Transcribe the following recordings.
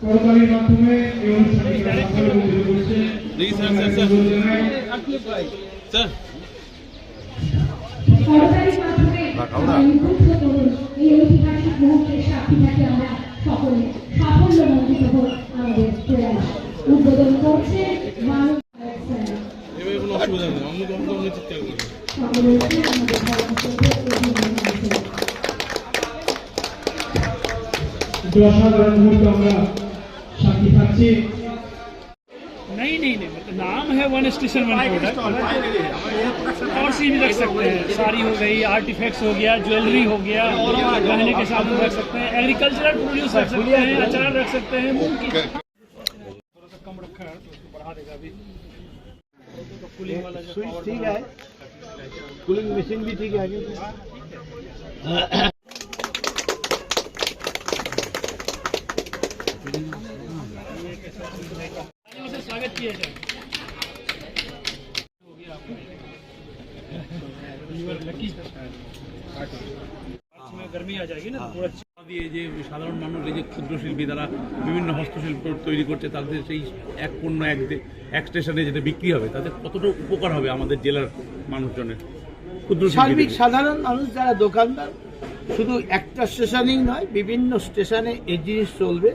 করতালির মাধ্যমে এই ঐতিহাসিক মুহূর্তের সাক্ষী থাকি আমরা সকলে। সাফল্যমণ্ডিত হোক আমাদের প্রয়াস। উদ্বোধন করছে মানুষ এবারে কোনো অসুবিধা নেই। অন্য অন্য অসাধারণ মুহূর্ত আমরা সাক্ষী থাকছি नहीं नहीं नहीं मतलब नाम है वन स्टेशन वन प्रोडक्ट और सी भी रख सकते हैं साड़ी हो गई आर्टिफैक्ट्स हो गया ज्वेलरी हो गया गहने के साथ रख सकते हैं एग्रीकल्चरल प्रोड्यूस रख सकते हैं अचार रख सकते हैं मूंग की थोड़ा सा कम रखा है तो उसको बढ़ा देगा अभी तो कूलिंग वाला जो power ठीक है कूलिंग मशीन भी ठीक है स्वागत किया जाए हो गया आपको You are lucky. मार्च में गर्मी आ जाएगी ना तो थोड़ा দিয়ে যে সাধারণ মানুষ এই যে ক্ষুদ্র শিল্পী তারা বিভিন্ন হস্তশিল্প তৈরি করছে তাদের সেই এক পণ্য এক দে- এক স্টেশনে যেটা বিক্রি হবে তাদের কতটা উপকার হবে আমাদের জেলার মানুষজনের ক্ষুদ্র সার্বিক শিল্পীদের? সাধারণ মানুষ যারা দোকানদার শুধু একটা স্টেশনেই নয় বিভিন্ন স্টেশনে এই জিনিস চলবে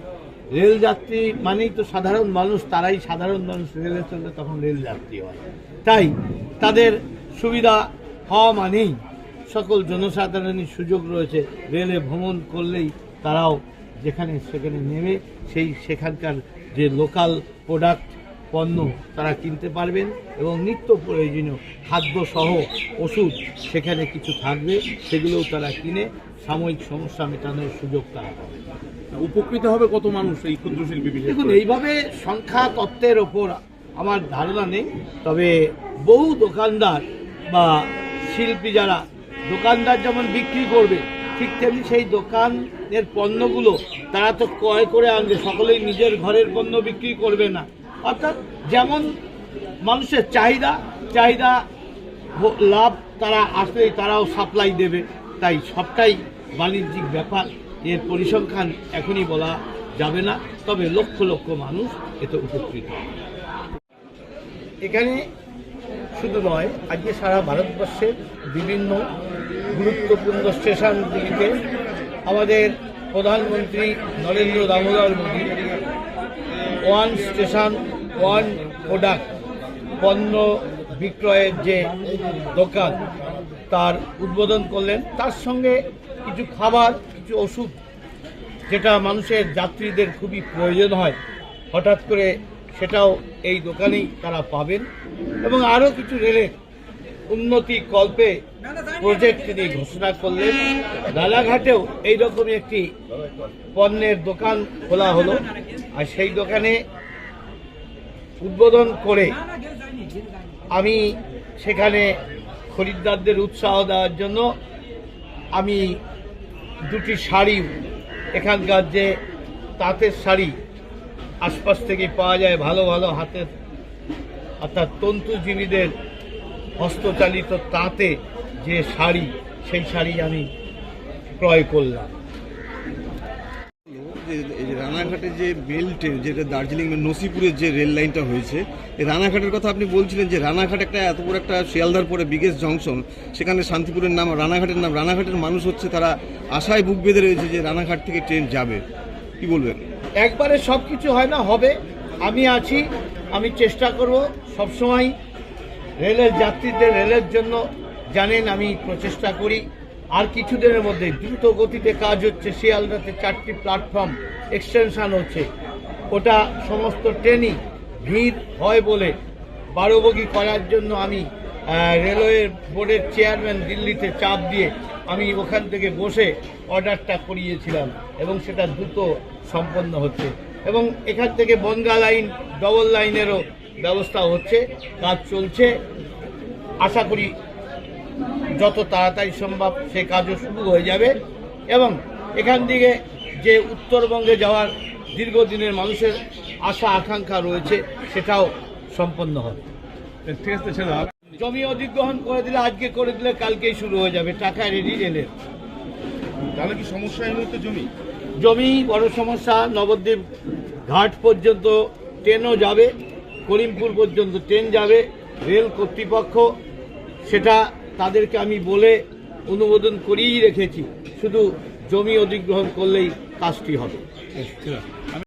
রেল যাত্রী মানেই তো সাধারণ মানুষ, তারাই সাধারণ মানুষ রেলে চললে তখন রেল যাত্রী হয়। তাই তাদের সুবিধা হওয়া মানেই সকল জনসাধারণের সুযোগ রয়েছে রেলে ভ্রমণ করলেই তারাও যেখানে সেখানে নেমে সেই সেখানকার যে লোকাল প্রোডাক্ট পণ্য তারা কিনতে পারবেন এবং নিত্য প্রয়োজনীয় খাদ্য সহ ওষুধ সেখানে কিছু থাকবে, সেগুলোও তারা কিনে সাময়িক সমস্যা মেটানোর সুযোগ তারা পাবে উপকৃত হবে কত মানুষ এই ক্ষুদ্র শিল্পী বিশেষ দেখুন এইভাবে সংখ্যা তত্ত্বের ওপর আমার ধারণা নেই তবে বহু দোকানদার বা শিল্পী যারা দোকানদার যেমন বিক্রি করবে ঠিক তেমনি সেই দোকানের পণ্যগুলো তারা তো ক্রয় করে আনবে সকলেই নিজের ঘরের পণ্য বিক্রি করবে না। অর্থাৎ যেমন মানুষের চাহিদা চাহিদা লাভ তারা আসলেই তারাও সাপ্লাই দেবে তাই সবটাই বাণিজ্যিক ব্যাপার। এর পরিসংখ্যান এখনই বলা যাবে না, তবে লক্ষ লক্ষ মানুষ এতে উপকৃত। এখানে শুধু নয়, আজকে সারা ভারতবর্ষের বিভিন্ন গুরুত্বপূর্ণ স্টেশনগুলিতে আমাদের প্রধানমন্ত্রী Narendra Damodar Modi, one station, one product, পণ্য বিক্রয়ের যে দোকান, তার উদ্বোধন করলেন। তার সঙ্গে কিছু খাবার কিছু ওষুধ যেটা মানুষের যাত্রীদের খুবই প্রয়োজন হয়, হঠাৎ করে সেটাও এই দোকানেই তারা পাবেন। এবং আরও কিছু রেলের উন্নতি কল্পে প্রজেক্ট তিনি ঘোষণা করলেন। রানাঘাটেও এইরকমই একটি পণ্যের দোকান খোলা হলো। আর সেই দোকানে উদ্বোধন করে আমি সেখানে খরিদ্দারদের উৎসাহ দেওয়ার জন্য আমি দুটি শাড়ি এখানকার যে তাঁতের শাড়ি আশপাশ থেকে পাওয়া যায় ভালো ভালো হাতের। অর্থাৎ তন্তুজীবীদের হস্তচালিত তাঁতে যে শাড়ি, সেই শাড়ি আমি ক্রয় করলাম। এই যে বেল্টে, যেটা দার্জিলিং নসিপুরের যে রেল লাইনটা হয়েছে, এই রানাঘাটের কথা আপনি বলছিলেন যে রানাঘাট একটা এত বড় একটা শিয়ালদার পরে বিগেস্ট জংশন, সেখানে শান্তিপুরের নাম, রানাঘাটের নাম, রানাঘাটের মানুষ হচ্ছে তারা আশায় বুক বেঁধে রয়েছে যে রানাঘাট থেকে ট্রেন যাবে। কি বলবেন? একবারে সব কিছু হয় না, হবে। আমি আছি, আমি চেষ্টা করব সবসময় রেলের যাত্রীদের, রেলের জন্য জানেন আমি প্রচেষ্টা করি। আর কিছুদিনের মধ্যে দ্রুত গতিতে কাজ হচ্ছে শিয়ালদাতে চারটি প্ল্যাটফর্ম এক্সটেনশন হচ্ছে। ওটা সমস্ত ট্রেনই ভিড় হয় বলে বারো বগি করার জন্য আমি রেলওয়ে বোর্ডের চেয়ারম্যান দিল্লিতে চাপ দিয়ে আমি ওখান থেকে বসে অর্ডারটা করিয়েছিলাম এবং সেটা দ্রুত সম্পন্ন হচ্ছে। এবং এখান থেকে বনগা লাইন, ডবল লাইনেরও ব্যবস্থা হচ্ছে, কাজ চলছে। আশা করি যত তাড়াতাড়ি সম্ভব সে কাজও শুরু হয়ে যাবে এবং এখান থেকে যে উত্তরবঙ্গে যাওয়ার দীর্ঘদিনের মানুষের আশা আকাঙ্ক্ষা রয়েছে সেটাও সম্পন্ন হবে। ঠিক আছে জমি অধিগ্রহণ করে দিলে আজকে করে দিলে কালকেই শুরু হয়ে যাবে। টাকা রেডি রেলের তাহলে কি সমস্যা এই মুহূর্তে জমি? জমি বড় সমস্যা নবদ্বীপ ঘাট পর্যন্ত ট্রেনও যাবে করিমপুর পর্যন্ত ট্রেন যাবে রেল কর্তৃপক্ষ সেটা তাদেরকে আমি বলে অনুমোদন করিয়েই রেখেছি। শুধু জমি অধিগ্রহণ করলেই কাজটি হবে।